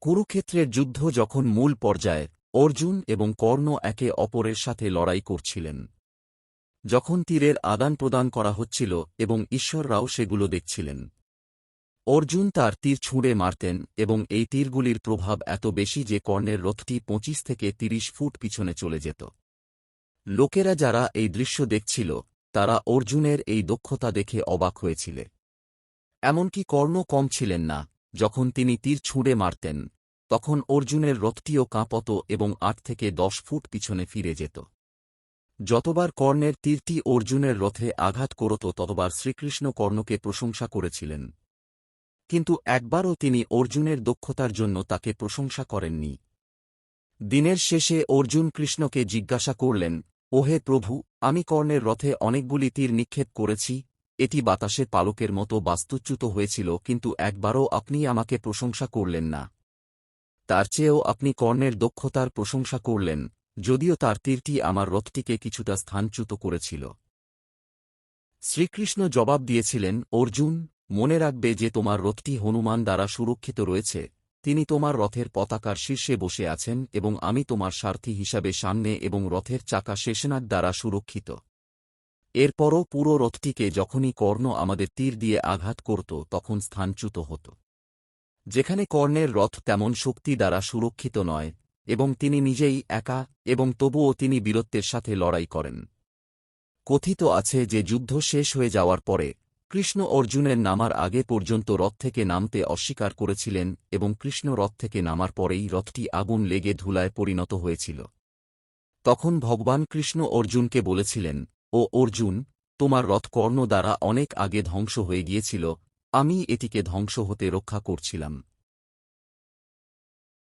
কুরুক্ষেত্রের যুদ্ধ যখন মূল পর্যায়ে, অর্জুন এবং কর্ণ একে অপরের সাথে লড়াই করছিলেন। যখন তীরের আদান প্রদান করা হচ্ছিল এবং ঈশ্বররাও সেগুলো দেখছিলেন। অর্জুন তার তীর ছুঁড়ে মারতেন এবং এই তীরগুলির প্রভাব এত বেশি যে কর্ণের রথটি পঁচিশ থেকে তিরিশ ফুট পিছনে চলে যেত। লোকেরা যারা এই দৃশ্য দেখছিল, তারা অর্জুনের এই দক্ষতা দেখে অবাক হয়েছিলে। এমনকি কর্ণ কম ছিলেন না যখন তিনি তীর ছুঁড়ে মারতেন, তখন অর্জুনের রথটিও কাঁপত এবং আট থেকে দশ ফুট পিছনে ফিরে যেত। যতবার কর্ণের তীরটি অর্জুনের রথে আঘাত করত, ততবার শ্রীকৃষ্ণ কর্ণকে প্রশংসা করেছিলেন। কিন্তু একবারও তিনি অর্জুনের দক্ষতার জন্য তাকে প্রশংসা করেননি। দিনের শেষে অর্জুন কৃষ্ণকে জিজ্ঞাসা করলেন, ওহে প্রভু, আমি কর্ণের রথে অনেকগুলি তীর নিক্ষেপ করেছি এটি বাতাসে পালকের মতো বাস্তুচ্যুত হয়েছিল, কিন্তু একবারও আপনি আমাকে প্রশংসা করলেন না। তার চেয়েও আপনি কর্ণের দক্ষতার প্রশংসা করলেন, যদিও তার তীরটি আমার রথটিকে কিছুটা স্থানচ্যুত করেছিল। শ্রীকৃষ্ণ জবাব দিয়েছিলেন, অর্জুন, মনে রাখবে যে তোমার রথটি হনুমান দ্বারা সুরক্ষিত রয়েছে। তিনি তোমার রথের পতাকার শীর্ষে বসে আছেন এবং আমি তোমার সারথি হিসাবে সামনে এবং রথের চাকা শেষনাগ দ্বারা সুরক্ষিত। এরপরও পুরো রথটিকে যখনই কর্ণ আমাদের তীর দিয়ে আঘাত করত, তখন স্থানচ্যুত হত। যেখানে কর্ণের রথ তেমন শক্তি দ্বারা সুরক্ষিত নয়, এবং তিনি নিজেই একা, এবং তবুও তিনি বীরত্বের সাথে লড়াই করেন। কথিত আছে যে যুদ্ধ শেষ হয়ে যাওয়ার পরে, কৃষ্ণ অর্জুনের নামার আগে পর্যন্ত রথ থেকে নামতে অস্বীকার করেছিলেন, এবং কৃষ্ণ রথ থেকে নামার পরেই রথটি আগুন লেগে ধুলায় পরিণত হয়েছিল। তখন ভগবান কৃষ্ণ অর্জুনকে বলেছিলেন ও অর্জুন, তোমার রথকর্ণ দ্বারা অনেক আগে ধ্বংস হয়ে গিয়েছিল আমি এটিকে ধ্বংস হতে রক্ষা করছিলাম।